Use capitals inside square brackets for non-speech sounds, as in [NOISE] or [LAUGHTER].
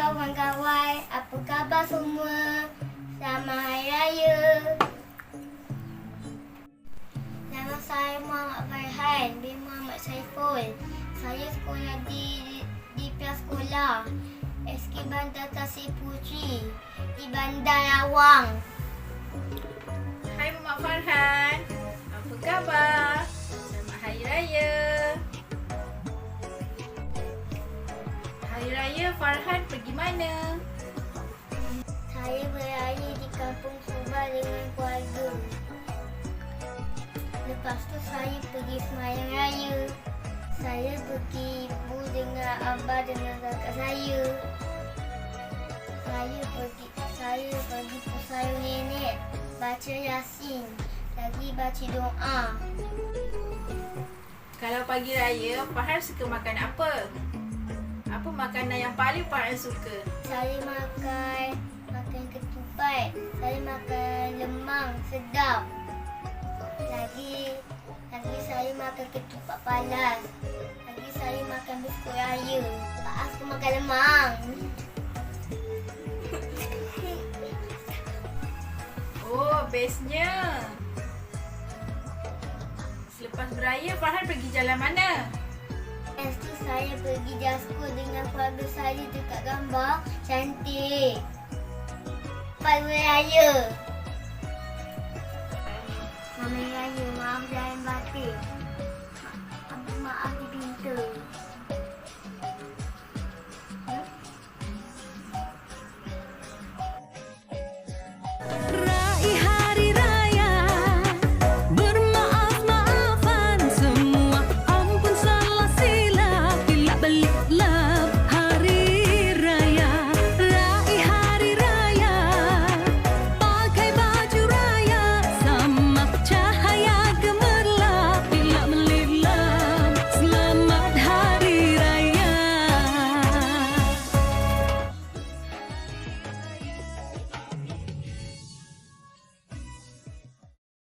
kawan-kawan, apa khabar semua? Selamat Hari Raya. Nama saya Muhammad Farhan bin Muhammad Saiful. Saya sekolah di di pihak sekolah SK Bandar Tasik Puteri di Bandar Awang. Hai Mak Farhan. Farhan pergi mana? Saya beraya di kampung Subah dengan keluarga. Lepas tu saya pergi semayang raya. Saya pergi ibu dengan abah dengan kakak saya. Saya pergi saya pergi pusara nenek baca yasin. Lagi baca doa. Kalau pagi raya, Farhan suka makan apa? Apa makanan yang paling Farhan suka? Saya makan makan ketupat. Saya makan lemang sedap. Lagi lagi saya makan ketupat palas. Lagi saya makan biskut raya. Pak As tu makan lemang. [LAUGHS] Oh, bestnya. Selepas beraya, Farhan pergi jalan mana? Lepas tu saya pergi jasko dengan keluarga saya dekat gambar cantik. Pai Raya. Mama Raya, maaf jangan batik. Maaf.